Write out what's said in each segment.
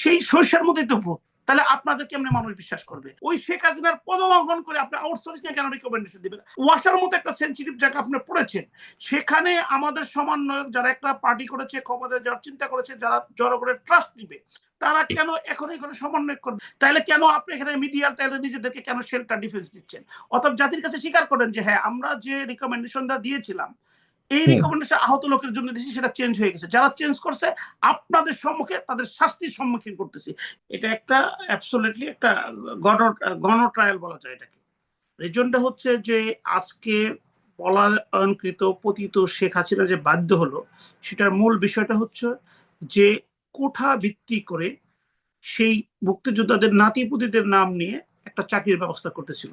সেই সরিষার তো ভূত তাহলে আপনাদের কেমনে মানুষ বিশ্বাস করবে? ওই শেখ হাসিনার পদলঙ্ঘন করে আপনি আউটসোর্সিং কেন রিকমেন্ডেশন দিবেন? ওয়াসার মতো একটা সেন্সিটিভ জায়গা আপনি পড়েছেন। সেখানে আমাদের সমন্বয়ক যারা একটা পার্টি করেছে ক্ষমতা যারা চিন্তা করেছে, যারা জনগণের ট্রাস্ট নিবে, তারা কেন এখন এখানে সমন্বয় করবে? তাহলে কেন আপনি এখানে মিডিয়া তাহলে নিজেদেরকে কেন শেল্টার ডিফেন্স দিচ্ছেন? অথবা জাতির কাছে স্বীকার করেন যে হ্যাঁ আমরা যে রিকমেন্ডেশনটা দিয়েছিলাম এই। রিকমেন্ডেশন আহত লোকের জন্য দিয়েছি সেটা চেঞ্জ হয়ে গেছে। যারা চেঞ্জ করছে আপনাদের সম্মুখে তাদের শাস্তির সম্মুখীন করতেছি। এটা একটা অ্যাবসোলিটলি একটা গণ গণ ট্রায়াল বলা যায় এটাকে। রিজনটা হচ্ছে যে আজকে পলায়নকৃত পতিত শেখ হাসিনা যে বাধ্য হলো সেটার মূল বিষয়টা হচ্ছে যে কোঠা ভিত্তি করে সেই মুক্তিযোদ্ধাদের নাতিপুতিদের নাম নিয়ে একটা চাকরির ব্যবস্থা করতেছিল।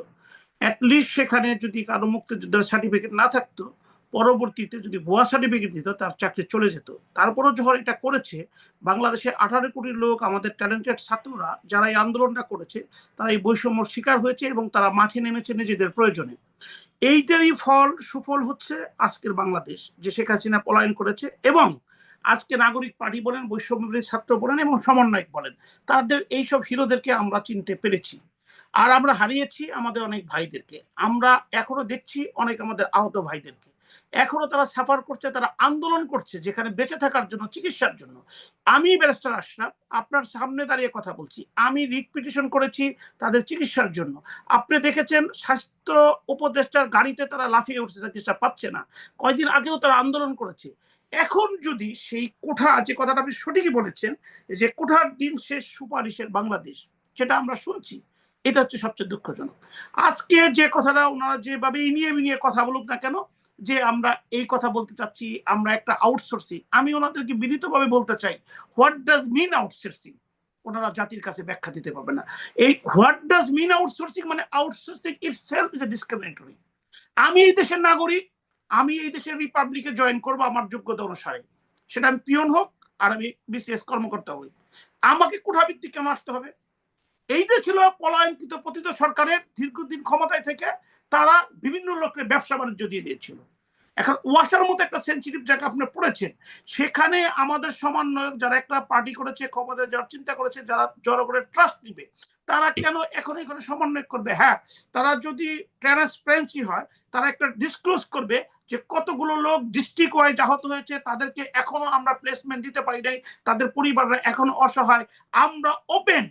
অ্যাটলিস্ট সেখানে যদি কারও মুক্তিযোদ্ধার সার্টিফিকেট না থাকতো পরবর্তীতে যদি ভুয়া সার্টিফিকেট দিত, তার চাকরি চলে যেত। তারপরও যখন এটা করেছে, বাংলাদেশে আঠারো কোটি লোক, আমাদের ট্যালেন্টেড ছাত্ররা, যারা এই আন্দোলনটা করেছে, তারা এই বৈষম্যর শিকার হয়েছে এবং তারা মাঠে নেমেছে নিজেদের প্রয়োজনে। এইটারই ফল, সুফল হচ্ছে আজকের বাংলাদেশ, যে শেখ হাসিনা পলায়ন করেছে এবং আজকে নাগরিক পার্টি বলেন, বৈষম্যবিরোধী ছাত্র বলেন এবং সমন্বয়ক বলেন, তাদের এইসব হিরোদেরকে আমরা চিনতে পেরেছি। আর আমরা হারিয়েছি আমাদের অনেক ভাইদেরকে। আমরা এখনও দেখছি অনেক আমাদের আহত ভাইদেরকে। এখনও তারা সাফার করছে, তারা আন্দোলন করছে যেখানে বেঁচে থাকার জন্য, চিকিৎসার জন্য। আমি ব্যারিস্টার আশরাফ আপনার সামনে দাঁড়িয়ে কথা বলছি। আমি রিট পিটিশন করেছি তাদের চিকিৎসার জন্য। আপনি দেখেছেন, স্বাস্থ্য উপদেষ্টার গাড়িতে তারা লাফিয়ে উঠছে চিকিৎসা পাচ্ছে না। কয়দিন আগেও তারা আন্দোলন করেছে। এখন যদি সেই কোঠা, যে কথাটা আপনি সঠিকই বলেছেন, যে কোঠার দিন শেষ সুপারিশের বাংলাদেশ যেটা আমরা শুনছি। এটা হচ্ছে সবচেয়ে দুঃখজনক। আজকে যে কথাটা ওনারা যেভাবে ইনিয়ে বিনিয়ে কথা বলুক না কেন, যে আমরা এই কথা বলতে চাচ্ছি, আমরা একটা আউটসোর্সিং আমি ওনাদেরকে বিনীতভাবে বলতে চাই হোয়াট ডাজ মিন আউটসোর্সিং ওনারা জাতির কাছে ব্যাখ্যা দিতে পারবে না। এই হোয়াট ডাজ মিন আউটসোর্সিং মানে outsourcing it self is a discriminatory আমি এই দেশের নাগরিক, আমি এই দেশের রিপাবলিকে জয়েন করব আমার যোগ্যতা অনুসারে। সেটা আমি পিয়ন হোক আর আমি বিসিএস কর্মকর্তা হই। আমাকে কোঠাভিত্তিক কেন আসতে হবে? এইটা ছিল পলায়নকৃত পতিত সরকারের দীর্ঘদিন ক্ষমতায় থেকে তারা বিভিন্ন লোকের ব্যবসা বাণিজ্য দিয়ে দিয়েছিল। এখন ওয়াসার মতো একটা সেন্সিটিভ জায়গা আপনি পড়েছেন, সেখানে আমাদের সমন্বয়ক যারা একটা পার্টি করেছে, ক্ষমতায় যারা চিন্তা করেছে, যারা জনগণের ট্রাস্ট নিবে, তারা কেন এখন এখানে সমন্বয় করবে? হ্যাঁ তারা যদি ট্রান্সপারেন্সি হয়, তারা একটা ডিসক্লোজ করবে যে কতগুলো লোক ডিস্ট্রিক্ট ওয়াইজ আহত হয়েছে, তাদেরকে এখনও আমরা প্লেসমেন্ট দিতে পারি নাই, তাদের পরিবাররা এখনও অসহায়, আমরা ওপেন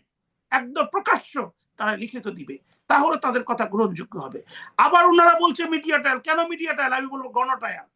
একদম প্রকাশ্য তারা লিখিত দিবে। তাহলে তাদের কথা গ্রহণযোগ্য হবে। আবার ওনারা বলছে মিডিয়া ট্রায়াল কেন মিডিয়া ট্রায়াল আমি বলব গণট্রায়াল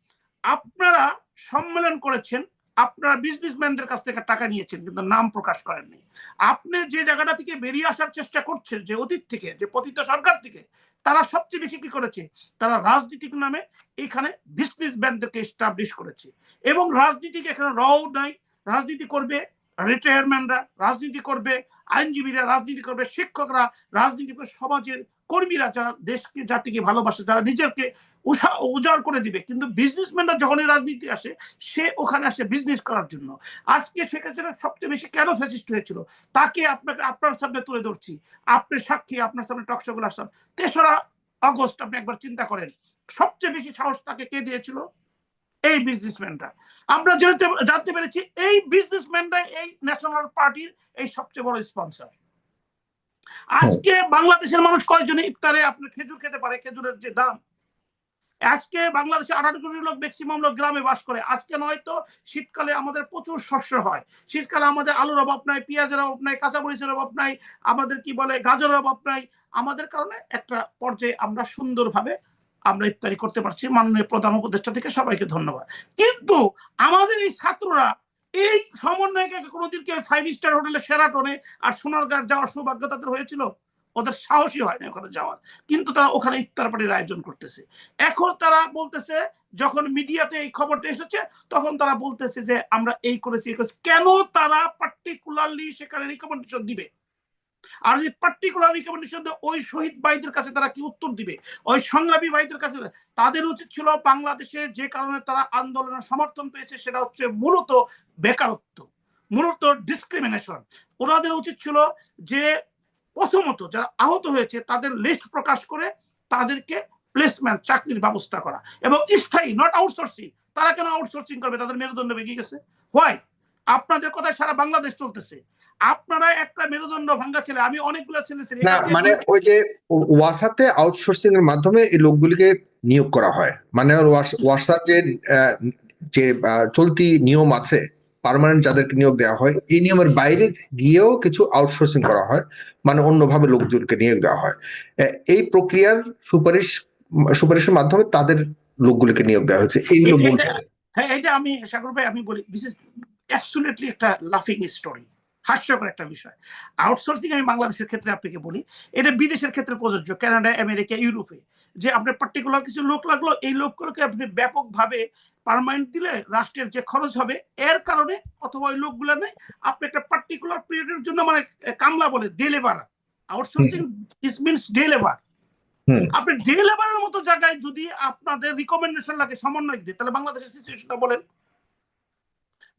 আপনারা সম্মেলন করেছেন, আপনারা বিজনেসম্যানদের কাছ থেকে টাকা নিয়েছেন, কিন্তু নাম প্রকাশ করেননি আপনি যে জায়গাটা থেকে বেরিয়ে আসার চেষ্টা করছেন, যে অতীত থেকে, যে পতিত সরকার থেকে, তারা সবচেয়ে বেশি কি করেছে? তারা রাজনীতিক নামে এখানে বিজনেসম্যানদেরকে এস্টাবলিশ করেছে। এবং রাজনীতিকে এখানে রও নাই। রাজনীতি করবে রিটায়ারমেন্টরা রাজনীতি করবে, আইনজীবীরা রাজনীতি করবে, শিক্ষকরা রাজনীতি করবে সমাজের কর্মীরা যারা দেশকে, জাতিকে ভালোবাসে, যারা নিজেকে উষা উজাড় করে দিবে। কিন্তু বিজনেসম্যানরা যখনই রাজনীতি আসে, সে ওখানে আসে বিজনেস করার জন্য। আজকে শেখ হাসিনা সবচেয়ে বেশি কেন ফ্যাসিস্ট হয়েছিল? তাকে আপনাকে, আপনার সামনে তুলে ধরছি। আপনি সাক্ষী, আপনার সামনে টকশোগুলো আসলাম। তেসরা আগস্ট আপনি একবার চিন্তা করেন, সবচেয়ে বেশি সাহস তাকে কে দিয়েছিল? এই বিজনেসম্যানরা আমরা জানতে জানতে পেরেছি এই বিজনেসম্যানরা এই ন্যাশনাল পার্টির এই সবচেয়ে বড় স্পন্সর আজকে বাংলাদেশের মানুষ কয়জনে ইফতারে আপনি খেজুর খেতে পারে? খেজুরের যে দাম। আজকে বাংলাদেশে আঠারো কোটি লোক ম্যাক্সিমাম লোক গ্রামে বাস করে। আজকে নয়তো শীতকালে আমাদের প্রচুর শস্য হয়। শীতকালে আমাদের আলুর অভাব নাই পেঁয়াজের অভাব নাই কাঁচামরিচের অভাব নাই আমাদের কি বলে গাজরের অভাব নাই। আমাদের কারণে একটা পর্যায়ে আমরা সুন্দরভাবে আমরা ইফতারি করতে পারছি। মাননীয় প্রধান উপদেষ্টা থেকে সবাইকে ধন্যবাদ। কিন্তু আমাদের এই ছাত্ররা, এই সমন্বয়কে কোনোদিন কেউ ফাইভ স্টার হোটেলে সেরাটনে আর সোনারগাঁ যাওয়ার সৌভাগ্য তাদের হয়েছিল? ওদের সাহসী হয় না ওখানে যাওয়ার। কিন্তু তারা ওখানে ইফতার পার্টির আয়োজন করতেছে। এখন তারা বলতেছে, যখন মিডিয়াতে এই খবরটা এসেছে, তখন তারা বলতেছে যে, আমরা এই করেছি কেন তারা পার্টিকুলারলি সেখানে রিকমেন্ডেশন দিবে? আর যদি পার্টিকুলার রিকমেন্ডেশন ওই শহীদ ভাইদের কাছে তারা কি উত্তর দিবে? ওই সংগ্রামী ভাইদের কাছে তাদের উচিত ছিল বাংলাদেশে যে কারণে তারা আন্দোলনের সমর্থন পেয়েছে, সেটা হচ্ছে মূলত বেকারত্ব, মূলত ডিসক্রিমিনেশন ওনাদের উচিত ছিল যে প্রথমত যারা আহত হয়েছে, তাদের লিস্ট প্রকাশ করে তাদেরকে প্লেসমেন্ট চাকরির ব্যবস্থা করা। এবং স্থায়ী নট আউটসোর্সিং তারা কেন আউটসোর্সিং করবে? তাদের মেরুদণ্ড বেরিয়ে গেছে। হোয়াই আপনাদের কথায় সারা বাংলাদেশ চলতেছে। আপনারা একটা মেরুদণ্ড ভাঙ্গা ছেলে আমি অনেকগুলো ছেলে ছেলে। মানে ওই যে ওয়াসাতে আউটসোর্সিং এর মাধ্যমে এই লোকগুলিকে নিয়োগ করা হয়। মানে ওয়াসার যে যে চলতি নিয়ম আছে পার্মানেন্ট যাদেরকে নিয়োগ দেওয়া হয় এই নিয়মের বাইরে গিয়েও কিছু আউটসোর্সিং করা হয় মানে অন্যভাবে লোকজনকে নিয়োগ দেওয়া হয়। এই প্রক্রিয়ার সুপারিশ সুপারিশের মাধ্যমে তাদের লোকগুলিকে নিয়োগ দেওয়া হয়েছে। এইগুলো এটা- বলতে হ্যাঁ এটা আমি সাগর ভাই আমি বলি দিস ইজ অ্যাবসুলেটলি একটা লাফিং স্টোরি হাস্যকর একটা বিষয়। আউটসোর্সিং আমি বাংলাদেশের ক্ষেত্রে আপনাকে বলি এটা বিদেশের ক্ষেত্রে প্রযোজ্য কানাডা আমেরিকা ইউরোপে। যে আপনার পার্টিকুলার কিছু লোক লাগল এই লোকগুলোকে আপনি ব্যাপকভাবে পারমানেন্ট দিলে রাষ্ট্রের যে খরচ হবে এর কারণে অথবা ওই লোকগুলো নেই আপনি একটা পার্টিকুলার পিরিয়ডের জন্য মানে কামলা বলে day labour outsourcing is means day labour আপনি ডে লেবারের মতো জায়গায় যদি আপনাদের রিকমেন্ডেশন লাগে সমন্বয় দিতে তাহলে বাংলাদেশের সিচুয়েশনটা বলেন।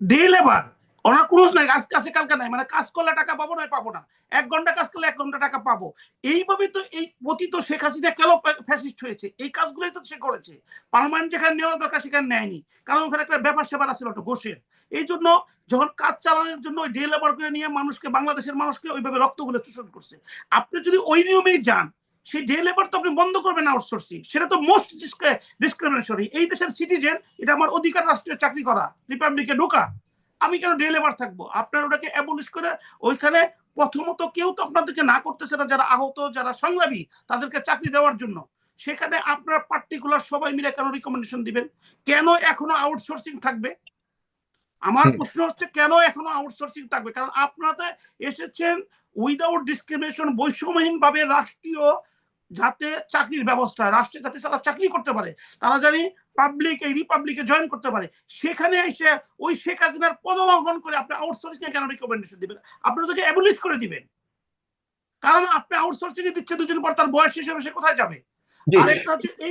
ডে লেবার ওনার কোনো নাই আজ কাছে কালকে নাই। মানে কাজ করলে টাকা পাবো না পাবো না। এক ঘণ্টা কাজ করলে এক ঘণ্টা টাকা পাবো। এইভাবে তো এই পতিত শেখ হাসিনা কেন ফ্যাসিস্ট হয়েছে? এই কাজগুলোই তো সে করেছে। পারমানেন্ট যেখানে নেওয়ার দরকার, সেখানে নেয়নি। কারণ ওখানে একটা ব্যাপার স্যাপার আছিল একটা ঘোষের। এই জন্য যখন কাজ চালানোর জন্য ওই ডে লেবার করে নিয়ে মানুষকে, বাংলাদেশের মানুষকে ওইভাবে রক্তগুলো শোষণ করছে। আপনি যদি ওই নিয়মেই যান সেই ডে লেবার তো আপনি বন্ধ করবেন আউটসোর্সিং সেটা তো মোস্ট ডিসক্রিমিনেশনারি এই দেশের সিটিজেন এটা আমার অধিকার রাষ্ট্রীয় চাকরি করা রিপাবলিকে ঢোকা। আমি কেন ডে লেবার থাকব? আপনার ওটাকে অ্যাবলিশ করে ওইখানে প্রথমত কেউ তো আপনাদেরকে না করতেছে না যারা আহত যারা সংগ্রামী তাদেরকে চাকরি দেওয়ার জন্য। সেখানে আপনারা পার্টিকুলার সবাই মিলে কেন রিকমেন্ডেশন দিবেন? কেন এখনও আউটসোর্সিং থাকবে? আমার প্রশ্ন হচ্ছে কেন এখনও আউটসোর্সিং থাকবে? কারণ আপনারা এসেছেন উইদাউট ডিসক্রিমিনেশন বৈষম্যহীন ভাবে রাষ্ট্রীয় যাতে চাকরির ব্যবস্থা, রাষ্ট্রে যাতে তারা চাকরি করতে পারে। তারা জানি পাবলিক এই রিপাবলিকে জয়েন করতে পারে। সেখানে এসে ওই শেখ হাসিনার পদলঙ্ঘন করে আপনি আউটসোর্সিং কেন রিকমেন্ডেশন দিবেন? আপনি ওদেরকে অ্যাবলিশ করে দিবেন। কারণ আপনি আউটসোর্সিং এ দিচ্ছে দুদিন পর তার বয়স হিসেবে সে কোথায় যাবে?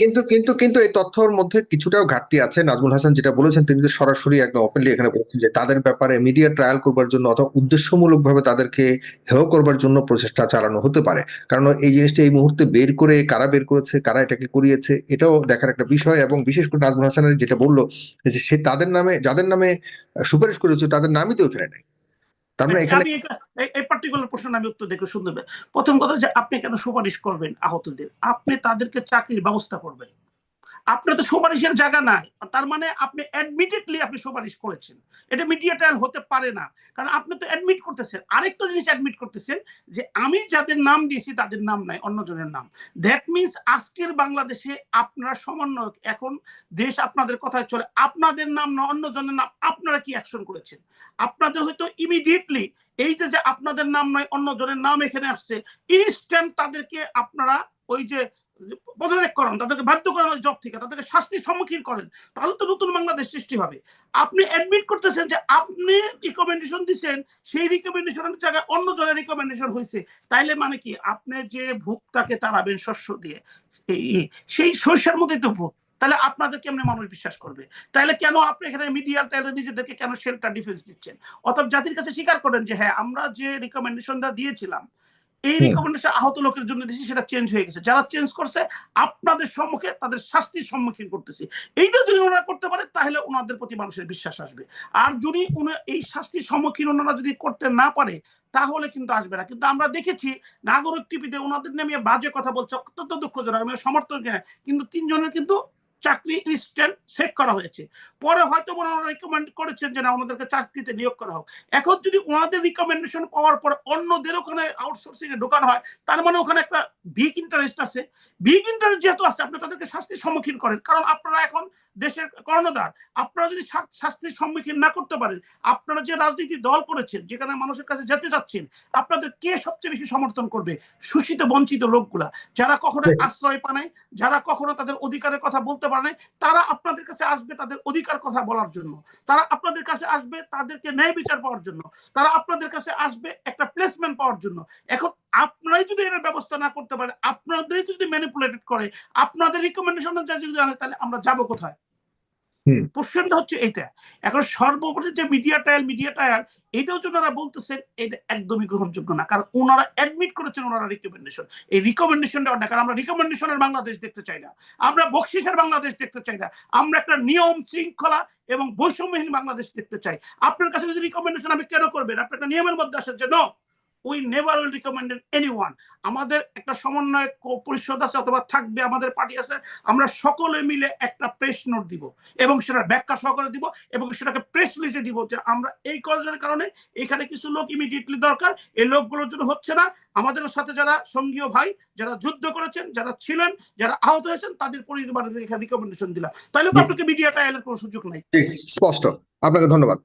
কিন্তু কিন্তু কিন্তু এই তথ্যর মধ্যে কিছুটাও ঘাটতি আছে। নাজমুল হাসান যেটা বলেছেন তিনি তো সরাসরি একদম ওপেনলি এখানে বলছেন যে তাদের ব্যাপারে মিডিয়া ট্রায়াল করবার জন্য অথবা উদ্দেশ্যমূলক ভাবে তাদেরকে হেয় করবার জন্য প্রচেষ্টা চালানো হতে পারে। কারণ এই জিনিসটা এই মুহূর্তে বের করে কারা বের করেছে কারা এটাকে করিয়েছে এটাও দেখার একটা বিষয় এবং বিশেষ করে নাজমুল হাসানের যেটা বলল যে সে তাদের নামে যাদের নামে সুপারিশ করেছে তাদের নামই তো এখানে নেই। এখানে এই- পার্টিকুলার প্রশ্ন আমি উত্তর দেখে প্রথম কথা যে আপনি কেন সুপারিশ করবেন আহতদের? আপনি তাদেরকে চাকরির ব্যবস্থা করবেন। আপনার তো সুপারিশের জায়গা নাই। তার মানে আপনি অ্যাডমিটেডলি আপনি সুপারিশ করেছেন। এটা মিডিয়া ট্রায়াল হতে পারে না। কারণ আপনি তো অ্যাডমিট করতেছেন। আরেকটা জিনিস অ্যাডমিট করতেছেন যে আমি যাদের নাম দিয়েছি তাদের নাম নাই, অন্যজনের নাম। দ্যাট মিনস আজকের বাংলাদেশে আপনারা সমন্বয়ক। এখন দেশ আপনাদের কথায় চলে। আপনাদের নাম না, অন্যজনের নাম আপনারা কি অ্যাকশন করেছেন? আপনাদের হয়তো ইমিডিয়েটলি এই যে যে আপনাদের নাম নয় অন্য জনের নাম এখানে আসছে ইনস্ট্যান্ট তাদেরকে আপনারা ওই যে পদত্যাগ করেন তাদেরকে বাধ্য করেন জব থেকে, তাদেরকে শাস্তির সম্মুখীন করেন, তাহলে তো নতুন বাংলাদেশ সৃষ্টি হবে। আপনি অ্যাডমিট করতেছেন যে আপনি রিকমেন্ডেশন দিচ্ছেন সেই রিকমেন্ডেশনের জায়গায় অন্য জনের রিকমেন্ডেশন হয়েছে তাইলে মানে কি? আপনি যে ভূতটাকে তাড়াবেন শস্য দিয়ে সেই শস্যের মধ্যেই তো ভূত তাহলে আপনাদের কেমনে মানুষ বিশ্বাস করবে? তাহলে কেন আপনি এখানে মিডিয়া তাহলে নিজেদেরকে কেন শেল্টার ডিফেন্স দিচ্ছেন? অথবা জাতির কাছে স্বীকার করেন যে হ্যাঁ আমরা যে রিকমেন্ডেশনটা দিয়েছিলাম এই। রিকমেন্ডেশন আহত লোকের জন্য দিয়েছি সেটা চেঞ্জ হয়ে গেছে যারা চেঞ্জ করছে আপনাদের সম্মুখে তাদের শাস্তির সম্মুখীন করতেছি এইটা যদি ওনারা করতে পারে তাহলে ওনাদের প্রতি মানুষের বিশ্বাস আসবে আর যদি উনি- এই শাস্তির সম্মুখীন ওনারা যদি করতে না পারে তাহলে কিন্তু আসবে না কিন্তু আমরা দেখেছি নাগরিক টিভিতে ওনাদের নামে বাজে কথা বলছে অত্যন্ত দুঃখজনক আমি সমর্থন করি না। কিন্তু তিনজনের কিন্তু চাকরি ইনস্ট্যান্ট সেট করা হয়েছে। পরে হয়তো ওনারা রিকমেন্ড করেছেন যে না ওনাদেরকে চাকরিতে নিয়োগ করা হোক। এখন যদি ওনাদের রিকমেন্ডেশন পাওয়ার পর অন্যদের ওখানে আউটসোর্সিং এ ঢোকানো হয় তার মানে ওখানে একটা বিগ ইন্টারেস্ট আছে। বিগ ইন্টারেস্ট যেহেতু আছে আপনি তাদেরকে শাস্তির সম্মুখীন করেন। কারণ আপনারা এখন দেশের কর্ণধার। আপনারা যদি শাস্তির সম্মুখীন না করতে পারেন আপনারা যে রাজনীতি দল করেছেন যেখানে মানুষের কাছে যেতে চাচ্ছেন আপনাদের কে সবচেয়ে বেশি সমর্থন করবে? শোষিত বঞ্চিত লোকগুলা। যারা কখনো আশ্রয় পায় যারা কখনো তাদের অধিকারের কথা বলতে পারে নাই, তারা আপনাদের কাছে আসবে তাদের অধিকার কথা বলার জন্য। তারা আপনাদের কাছে আসবে তাদেরকে ন্যায় বিচার পাওয়ার জন্য। তারা আপনাদের কাছে আসবে একটা প্লেসমেন্ট পাওয়ার জন্য। এখন আপনারাই যদি এর ব্যবস্থা না করতে পারে আপনাদেরই যদি ম্যানিপুলেটেড করে, আপনাদের রিকমেন্ডেশন যদি আনে, তাহলে আমরা যাব কোথায়? কোশ্চেনটা হচ্ছে এটা। এখন সর্বোপরি যে মিডিয়া ট্রায়াল মিডিয়া ট্রায়াল এটাও যে ওনারা বলতেছেন, এটা একদমই গ্রহণযোগ্য না। কারণ ওনারা অ্যাডমিট করেছেন ওনারা রিকমেন্ডেশন এই রিকমেন্ডেশনটা না কারণ আমরা রিকমেন্ডেশনের বাংলাদেশ দেখতে চাই না। আমরা বকশিসের বাংলাদেশ দেখতে চাই না। আমরা একটা নিয়ম শৃঙ্খলা এবং বৈষম্যহীন বাংলাদেশ দেখতে চাই। আপনার কাছে যদি রিকমেন্ডেশন আমি কেন করবেন? আপনার একটা নিয়মের মধ্যে আসেন যে no we never will recommended any one আমাদের একটা সমন্বয় পরিষদ আছে অথবা থাকবে আমাদের পার্টি আছে আমরা সকলে মিলে একটা প্রেস নোট দিব এবং সেটা ব্যাখ্যা সহকারে দিব এবং সেটাকে প্রেস লিজে দিব যে আমরা এই কজনের কারণে এখানে কিছু লোক ইমিডিয়েটলি দরকার। এই লোকগুলোর জন্য হচ্ছে না। আমাদের সাথে যারা সঙ্গীয় ভাই যারা যুদ্ধ করেছেন যারা ছিলেন যারা আহত হয়েছেন তাদের পরিবারের এখানে রিকমেন্ডেশন দিলাম। তাহলে তো আপনাকে মিডিয়া ট্রায়ালের কোনো সুযোগ নাই। স্পষ্ট। আপনাকে ধন্যবাদ।